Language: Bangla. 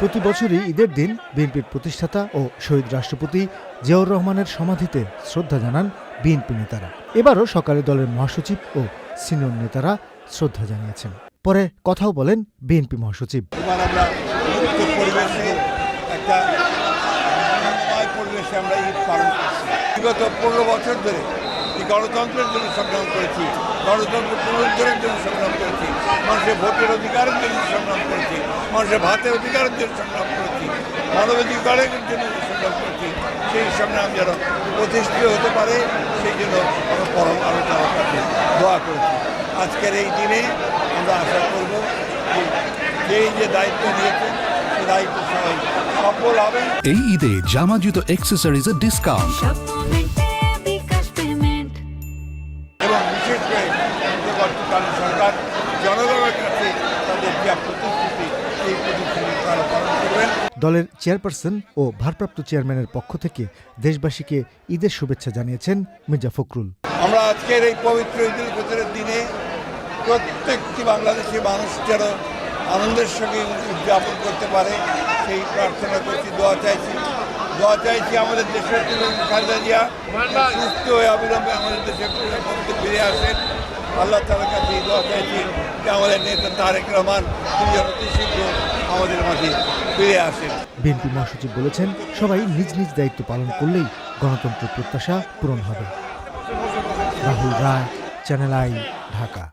প্রতি বছরই ঈদের দিন বিএনপির প্রতিষ্ঠাতা ও শহীদ রাষ্ট্রপতি জিয়াউর রহমানের সমাধিতে শ্রদ্ধা জানান বিএনপি নেতারা। এবারও সকালে দলের মহাসচিব ও সিনিয়র নেতারা শ্রদ্ধা জানিয়েছেন। পরে কথাও বলেন বিএনপি মহাসচিব। বিগত পনেরো বছর ধরে গণতন্ত্রের জন্য সংগ্রাম করেছি। গণতন্ত্র পুনরুদ্ধারের জন্য সংগ্রাম করেছি। মানুষের ভোটের অধিকারের জন্য সংগ্রাম করেছি। মানুষের ভাতের অধিকারের জন্য সংগ্রাম করেছি মানবাধিকারের জন্য সংগ্রাম করেছি সেই সংগ্রাম যেন প্রতিষ্ঠিত হতে পারে সেই জন্য আমরা পরম আলো তার কাছে দোয়া করেছি। আজকের এই দিনে আমরা আশা করব যে যেই যে দায়িত্ব নিয়েছেন সে দায়িত্ব সবাই সফল হবেন এই ঈদে জামা জুতো অ্যাক্সেসরিজের ডিসকাউন্ট এবং বিশেষ করে সরকার জনগণের কাছে তাদের যা দলের চেয়ারপারসন ও ভারপ্রাপ্ত চেয়ারম্যানের পক্ষ থেকে দেশবাসীকে ঈদের শুভেচ্ছা জানিয়েছেন মির্জা ফখরুল। আমরা আজকের এই পবিত্র ঈদুল ফিতরের দিনে প্রত্যেকটি বাংলাদেশি মানুষ যেন আনন্দের সঙ্গে উদযাপন করতে পারে, সেই প্রার্থনা করছি, দোয়া চাইছি। দোয়া চাইছি আমাদের দেশের খালেদা জিয়া সুস্থ হয়ে অবিলম্বে আমাদের দেশের ফিরে আসেন আল্লাহ তালার কাছে দোয়া চাইছি যে আমাদের নেতা তারেক রহমান বিএনপি মহাসচিব বলেছেন, সবাই নিজ নিজ দায়িত্ব পালন করলেই গণতন্ত্রের প্রত্যাশা পূরণ হবে। Rahul Roy, channel I, Dhaka.